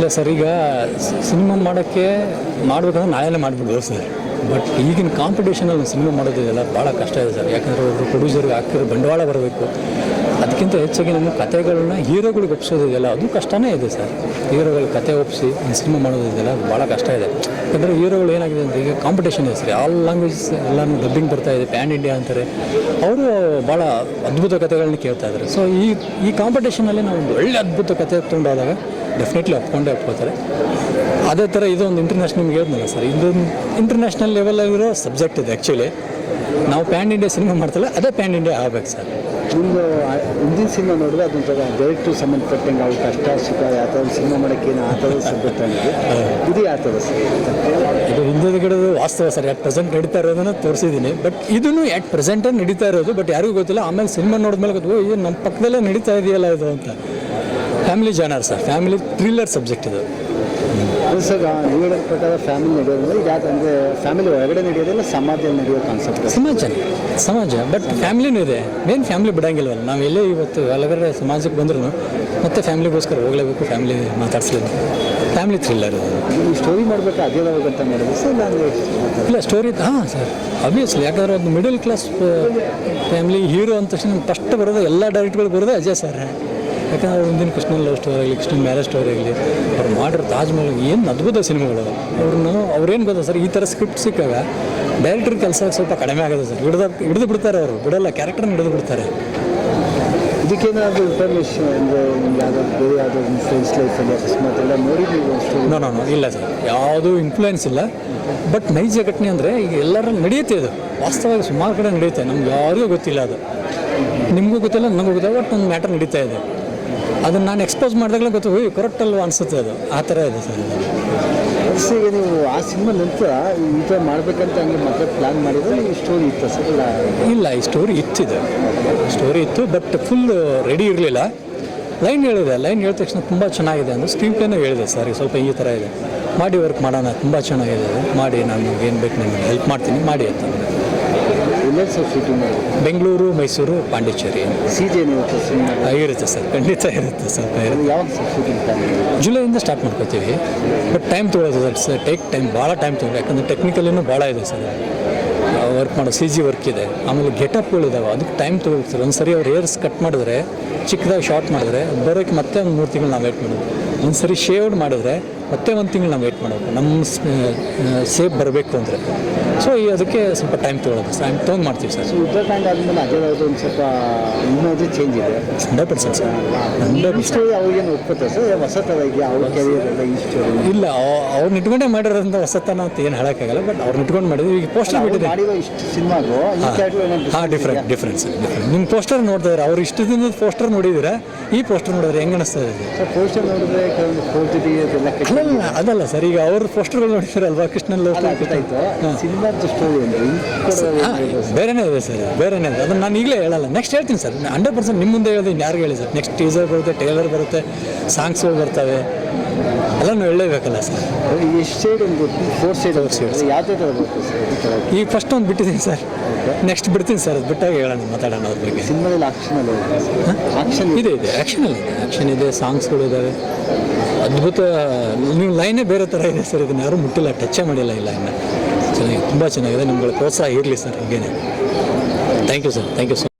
ಇಲ್ಲ ಸರ್ ಈಗ ಸಿನಿಮಾ ಮಾಡೋಕ್ಕೆ ಮಾಡಬೇಕಂದ್ರೆ ನಾಳೆನೇ ಮಾಡಿಬಿಡ್ಬೋದು ಸರ್ ಬಟ್ ಈಗಿನ ಕಾಂಪಿಟೇಷನಲ್ಲಿ ಸಿನಿಮಾ ಮಾಡೋದಿದೆಲ್ಲ ಭಾಳ ಕಷ್ಟ ಇದೆ ಸರ್. ಯಾಕಂದರೆ ಒಬ್ಬರು ಪ್ರೊಡ್ಯೂಸರ್ಗೆ ಹಾಕಿರೋ ಬಂಡವಾಳ ಬರಬೇಕು. ಅದಕ್ಕಿಂತ ಹೆಚ್ಚಾಗಿ ನಮ್ಮ ಕತೆಗಳನ್ನ ಹೀರೋಗಳಿಗೆ ಒಪ್ಸೋದಿದೆಯಲ್ಲ ಅದು ಕಷ್ಟನೇ ಇದೆ ಸರ್. ಹೀರೋಗಳ ಕತೆ ಒಪ್ಪಿಸಿ ಸಿನಿಮಾ ಮಾಡೋದಿದೆಯಲ್ಲ ಭಾಳ ಕಷ್ಟ ಇದೆ. ಯಾಕಂದರೆ ಹೀರೋಗಳು ಏನಾಗಿದೆ ಅಂದರೆ ಈಗ ಕಾಂಪಿಟೇಷನ್ ಇದೆ ಸರ್. ಆಲ್ ಲ್ಯಾಂಗ್ವೇಜ್ ಎಲ್ಲನೂ ಡಬ್ಬಿಂಗ್ ಬರ್ತಾ ಇದೆ ಪ್ಯಾನ್ ಇಂಡಿಯಾ ಅಂತಾರೆ. ಅವರು ಭಾಳ ಅದ್ಭುತ ಕಥೆಗಳನ್ನ ಕೇಳ್ತಾ ಇದ್ದಾರೆ. ಸೊ ಈ ಈ ಕಾಂಪಿಟೇಷನಲ್ಲಿ ನಾವು ಒಂದು ಒಳ್ಳೆ ಅದ್ಭುತ ಕತೆ ತೊಗೊಂಡಾದಾಗ ಡೆಫಿನೆಟ್ಲಿ ಒಪ್ಕೊಂಡೇ ಒಪ್ಕೋತಾರೆ ಅದೇ ಥರ ಇದೊಂದು ಇಂಟರ್ನ್ಯಾಷನಲ್ ನಿಮ್ಗೆ ಹೇಳಿದ್ನಲ್ಲ ಸರ್. ಇದೊಂದು ಇಂಟರ್ನ್ಯಾಷನಲ್ ಲೆವೆಲಲ್ಲಿರೋ ಸಬ್ಜೆಕ್ಟ್ ಇದೆ ಆ್ಯಕ್ಚುಲಿ ನಾವು ಪ್ಯಾನ್ ಇಂಡಿಯಾ ಸಿನಿಮಾ ಮಾಡ್ತಲ್ಲ ಅದೇ ಪ್ಯಾನ್ ಇಂಡಿಯಾ ಆಗ್ಬೇಕು ಸರ್. ನಿಮ್ಮದು ಹಿಂದಿನ ಸಿನಿಮಾ ನೋಡಿದ್ರೆ ಅದೊಂಥರ ಡೈರೆಕ್ಟು ಸಂಬಂಧಪಟ್ಟಂಗೆ ಅವ್ರು ಕಷ್ಟ ಸುಖ ಯಾವ ಥರ ಸಿನಿಮಾ ಮಾಡೋಕ್ಕೆ ಏನು ಆ ಥರ ಸಬ್ಜೆಕ್ಟ್ ಆಗಿದೆ ಇದು ಯಾವ ಥರ ಸರ್? ಇದು ಹಿಂದಿನ ವಾಸ್ತವ ಸರ್ ಯಾಕೆ ಪ್ರೆಸೆಂಟ್ ನಡೀತಾ ಇರೋದನ್ನು ತೋರಿಸಿದ್ದೀನಿ. ಬಟ್ ಇದನ್ನು ಯಾಕೆ ಪ್ರೆಸೆಂಟಲ್ಲಿ ನಡೀತಾ ಇರೋದು ಬಟ್ ಯಾರಿಗೂ ಗೊತ್ತಿಲ್ಲ. ಆಮೇಲೆ ಸಿನಿಮಾ ನೋಡಿದ್ಮೇಲೆ ಗೊತ್ತು ಇದು ನಮ್ಮ ಪಕ್ಕದಲ್ಲೇ ನಡೀತಾ ಇದೆಯಲ್ಲ ಇದು ಅಂತ. Family genre sir family thriller subject ಇದು. ಅದು ಸರ್ ನೀವು ಹೇಳೋ ಪ್ರಕಾರ ಫ್ಯಾಮಿಲಿ ನಡೆಯೋದ್ರೆ ಇದು ಫ್ಯಾಮಿಲಿ ಒಳಗಡೆ ನಡೆಯೋದಿಲ್ಲ ಸಮಾಜದಲ್ಲಿ ನಡೆಯೋ ಕಾನ್ಸೆಪ್ಟ್ ಸಮಾಜ ಸಮಾಜ. ಬಟ್ ಫ್ಯಾಮಿಲಿನೂ ಇದೆ. ಮೇನ್ ಫ್ಯಾಮಿಲಿ ಬಿಡಂಗಿಲ್ವಲ್ಲ. ನಾವು ಎಲ್ಲೇ ಇವತ್ತು ಹೊರಗಡೆ ಸಮಾಜಕ್ಕೆ ಬಂದ್ರು ಮತ್ತೆ ಫ್ಯಾಮಿಲಿಗೋಸ್ಕರ ಹೋಗಲೇಬೇಕು ಫ್ಯಾಮಿಲಿ ಮಾತಾಡ್ಸ್ಲೇಬೇಕು. ಫ್ಯಾಮಿಲಿ ಥ್ರಿಲ್ಲರ್ ಇದು. ಸ್ಟೋರಿ ಮಾಡಬೇಕು? ಅದೇ ಅಂತ ಮಾಡೋದು ಸರ್ ನಾನು ಇಲ್ಲ ಸ್ಟೋರಿ ಹಾಂ ಸರ್ ಅಬ್ವಿಯಸ್ಲಿ ಯಾಕಂದ್ರೆ ಒಂದು ಮಿಡಲ್ ಕ್ಲಾಸ್ ಫ್ಯಾಮಿಲಿ ಹೀರೋ ಅಂತ ತಕ್ಷಣ ಫಸ್ಟ್ ಬರೋದು ಎಲ್ಲ ಡೈರೆಕ್ಟ್ಗಳು ಬರೋದೇ ಅಜಯ್ ಸರ್ ಯಾಕಂದ್ರೆ ಒಂದಿನ ಕೃಷ್ಣನ್ ಲವ್ ಸ್ಟೋರಿ ಆಗಲಿ ಕೃಷ್ಣನ್ ಮ್ಯಾರೇಜ್ ಸ್ಟೋರಿ ಆಗಲಿ ಅವ್ರು ಮಾಡಿರೋ ತಾಜ್ ಮಹಲ್ ಏನು ಅದ್ಭುತ ಸಿನಿಮಾಗಳು ಅವ್ರನ್ನ ಅವ್ರೇನು ಗೊತ್ತಾ ಸರ್ ಈ ಥರ ಸ್ಕ್ರಿಪ್ಟ್ ಸಿಕ್ಕಾಗ ಡೈರೆಕ್ಟರ್ ಕೆಲಸ ಸ್ವಲ್ಪ ಕಡಿಮೆ ಆಗುತ್ತೆ ಸರ್. ಹಿಡ್ದು ಹಿಡಿದು ಬಿಡ್ತಾರೆ ಅವರು. ಬಿಡಲ್ಲ ಕ್ಯಾರೆಕ್ಟರ್ನ ಹಿಡಿದು ಬಿಡ್ತಾರೆ. ಇದಕ್ಕೇನಾದರೂ ಇನ್ಫಾರ್ಮೇಷನ್ ಅಂದರೆ ಯಾವುದಾದ್ರು ಬೇರೆ ಯಾವುದಾದ್ರು ಫ್ರೆಂಡ್ಸ್ ಲೈಫಲ್ಲಿ ಅಕಸ್ಮಾತ್ ಎಲ್ಲ ನೋಡಿ ನೋ ನೋ ನೋ ಇಲ್ಲ ಸರ್. ಯಾವುದೂ ಇನ್ಫ್ಲೂಯೆನ್ಸ್ ಇಲ್ಲ. ಬಟ್ ನೈಜ ಘಟನೆ ಅಂದರೆ ಈಗ ಎಲ್ಲರೂ ನಡೆಯುತ್ತೆ ಅದು. ವಾಸ್ತವವಾಗಿ ಸುಮಾರು ಕಡೆ ನಡೆಯುತ್ತೆ. ನಮ್ಗೆ ಯಾರಿಗೂ ಗೊತ್ತಿಲ್ಲ ಅದು. ನಿಮಗೂ ಗೊತ್ತಿಲ್ಲ ನನಗೂ ಗೊತ್ತಿಲ್ಲ ಬಟ್ ಒಂದು ಮ್ಯಾಟರ್ ನಡೀತಾ ಇದೆ. ಅದನ್ನು ನಾನು ಎಕ್ಸ್ಪೋಸ್ ಮಾಡಿದಾಗಲೇ ಗೊತ್ತು ಹೋಯ್ ಕರೆಕ್ಟ್ ಅಲ್ವಾ ಅನಿಸುತ್ತೆ ಅದು. ಆ ಥರ ಇದೆ ಸರ್. ಈಗ ನೀವು ಆ ಸಿನಿಮಾ ನಂತರ ಈ ಥರ ಮಾಡಬೇಕಂತ ಹಂಗೆ ಮತ್ತೆ ಪ್ಲ್ಯಾನ್ ಮಾಡಿದ್ರೆ ಈ ಸ್ಟೋರಿ ಇತ್ತು ಸರ್? ಇಲ್ಲ. ಈ ಸ್ಟೋರಿ ಇತ್ತಿದೆ. ಸ್ಟೋರಿ ಇತ್ತು ಬಟ್ ಫುಲ್ ರೆಡಿ ಇರಲಿಲ್ಲ. ಲೈನ್ ಹೇಳಿದೆ ಲೈನ್ ಹೇಳಿದ ತಕ್ಷಣ ತುಂಬ ಚೆನ್ನಾಗಿದೆ ಅಂದರೆ ಸ್ಕ್ರೀನ್ ಪ್ಲೇನೂ ಹೇಳಿದೆ ಸರ್ ಸ್ವಲ್ಪ ಈ ಥರ ಇದೆ. ಮಾಡಿ ವರ್ಕ್ ಮಾಡೋಣ ತುಂಬ ಚೆನ್ನಾಗಿದೆ. ಮಾಡಿ ನಾನು ಏನು ಬೇಕು ನಿಮಗೆ ಹೆಲ್ಪ್ ಮಾಡ್ತೀನಿ ಮಾಡಿ ಅಂತ. Sir shooting Bengaluru Mysuru Pondicherry. C J ಇರುತ್ತೆ ಸಿನಿಮಾ ಇರುತ್ತೆ ಸರ್. ಖಂಡಿತ ಇರುತ್ತೆ ಸ್ವಲ್ಪ ಇರುತ್ತೆ. ಯಾವಾಗ ಸರ್ ಶೂಟಿಂಗ್ ಜುಲೈಯಿಂದ ಸ್ಟಾರ್ಟ್ ಮಾಡ್ಕೋತೀವಿ. ಬಟ್ ಟೈಮ್ ತೊಗೊಳೋದು ಸರ್ ಸರ್ ಟೇಕ್ ಟೈಮ್ ಭಾಳ ಟೈಮ್ ತೊಗೊಂಡು ಯಾಕಂದರೆ ಟೆಕ್ನಿಕಲಿನೂ ಭಾಳ ಇದೆ ಸರ್. ವರ್ಕ್ ಮಾಡೋ ಸಿ ಜಿ ವರ್ಕ್ ಇದೆ. ಆಮೇಲೆ ಗೆಟಪ್ಗಳಿದಾವೆ ಅದಕ್ಕೆ ಟೈಮ್ ತೊಗೊಳ್ತಾರೆ ಒಂದು ಸರಿ ಅವ್ರು ಹೇರ್ಸ್ ಕಟ್ ಮಾಡಿದ್ರೆ ಚಿಕ್ಕದಾಗಿ ಶಾರ್ಟ್ ಮಾಡಿದ್ರೆ ಬರೋಕ್ಕೆ ಮತ್ತೆ ಒಂದು ಮೂರು ತಿಂಗಳು ನಾವು ವೇಟ್ ಮಾಡೋದು. ಒಂದು ಸರಿ ಶೇವ್ಡ್ ಮಾಡಿದ್ರೆ ಮತ್ತೆ ಒಂದು ತಿಂಗಳು ನಾವು ವೇಟ್ ಮಾಡಬೇಕು. ನಮ್ಮ ಸೇಫ್ ಬರಬೇಕು ಅಂದರೆ. ಸೊ ಈ ಅದಕ್ಕೆ ಸ್ವಲ್ಪ ಟೈಮ್ ತೊಗೊಳೋದು. ಟೈಮ್ ತೊಗೊಂಡು ಮಾಡ್ತೀವಿ ಸರ್. ಉತ್ತರಾಖಂಡ್ ಆದಮೇಲೆ ಒಂದು ಸ್ವಲ್ಪ ಚೇಂಜ್ ಇದೆ. Hundred percent sir. ಹಂಡ್ರೆಡ್ ಈ ಅವ್ರಿಗೇನು ಒಪ್ಕೋತಾರೆ ಸರ್? ಹೊಸ ಥರ ಇದೆಯಾ? ಅವ್ರ ಕೆರಿಯರ್ ಎಲ್ಲ ಈ ಇಲ್ಲ ಅವ್ರನ್ನ ಇಟ್ಕೊಂಡೆ ಮಾಡಿರೋದ್ರಿಂದ ಹೊಸತನ ಅಂತ ಏನು ಹೇಳೋಕ್ಕಾಗಲ್ಲ ಬಟ್ ಅವ್ರನ್ನ ಇಟ್ಕೊಂಡು ಮಾಡಿದ್ವಿ ಈಗ ಪೋಸ್ಟರ್ ಬಿಟ್ಟಿದೆ. ಮಾಡಿರೋ ಇಷ್ಟು ಸಿನಿಮಾಗೂ ಹಾಂ. ಡಿಫ್ರೆಂಟ್ ಡಿಫ್ರೆನ್ಸ್ ಡಿಫ್ರೆಂಟ್ ನಿಮ್ಮ ಪೋಸ್ಟರ್ ನೋಡ್ತಾ ಇದ್ದಾರೆ ಅವ್ರು ಇಷ್ಟು ದಿನದ ಪೋಸ್ಟರ್ ನೋಡಿದ್ರೆ ಈ ಪೋಸ್ಟರ್ ನೋಡಿದ್ರೆ ಹೆಂಗೆ ಅನಿಸ್ತಾ ಇದೆ? ಸರ್ ಪೋಸ್ಟರ್ ನೋಡಿದ್ರೆ ಅದೆಲ್ಲ ಸರ್ ಈಗ ಅವ್ರ ಪೋಸ್ಟರ್ಗಳು ನೋಡಿದಾರಲ್ವಾ ಕೃಷ್ಣನ್? ಲವ್ ಸಿನಿಮಾದ ಸ್ಟೋರಿ ಅಂದ್ರೆ ಬೇರೆನೇ ಇದೆ ಸರ್ ಬೇರೆನೇ ಇದೆ. ಅದನ್ನು ನಾನು ಈಗಲೇ ಹೇಳಲ್ಲ ನೆಕ್ಸ್ಟ್ ಹೇಳ್ತೀನಿ ಸರ್. ಹಂಡ್ರೆಡ್ ಪರ್ಸೆಂಟ್ ನಿಮ್ಮ ಮುಂದೆ ಹೇಳಿದ್ರೆ ಯಾರಿಗೆ ಹೇಳಿ ಸರ್. ನೆಕ್ಸ್ಟ್ ಟೀಸರ್ ಬರುತ್ತೆ ಟೇಲರ್ ಬರುತ್ತೆ ಸಾಂಗ್ಸ್ಗಳು ಬರ್ತವೆ. ಎಲ್ಲನೂ ಹೇಳಲೇಬೇಕಲ್ಲ ಸರ್ ಎಷ್ಟು ಸೈಡ್ ಒಂದು ಫೋರ್ ಸೈಡ್ Four sides. ಯಾವ ಥರ ಬರುತ್ತೆ ಸರ್ ಈ ಈಗ ಫಸ್ಟ್ ಒಂದು ಬಿಟ್ಟಿದ್ದೀನಿ ಸರ್ ನೆಕ್ಸ್ಟ್ ಬಿಡ್ತೀನಿ ಸರ್ ಅದು ಬಿಟ್ಟಾಗ ಹೇಳೋಣ ಮಾತಾಡೋಣ ಅದ್ರ ಬಗ್ಗೆ. ಸಿನಿಮಾದಲ್ಲಿ ಆಕ್ಷನ್ ಇದೆ. ಇದೆ ಆ್ಯಕ್ಷನಲ್ಲಿ ಇದೆ ಆ್ಯಕ್ಷನ್ ಇದೆ ಸಾಂಗ್ಸ್ಗಳು ಇದ್ದಾವೆ ಅದ್ಭುತ ನೀವು ಲೈನೇ ಬೇರೆ ಥರ ಇದೆ ಸರ್ ಇದನ್ನು ಯಾರೂ ಮುಟ್ಟಿಲ್ಲ ಟಚ್ಚೇ ಮಾಡಿಲ್ಲ ಇಲ್ಲ ಇನ್ನು ಚೆನ್ನಾಗಿ ತುಂಬ ಚೆನ್ನಾಗಿದೆ. ನಿಮ್ಗಳ ಪ್ರೋತ್ಸಾಹ ಇರಲಿ ಸರ್ ಹೀಗೇನೆ. Thank you sir thank you so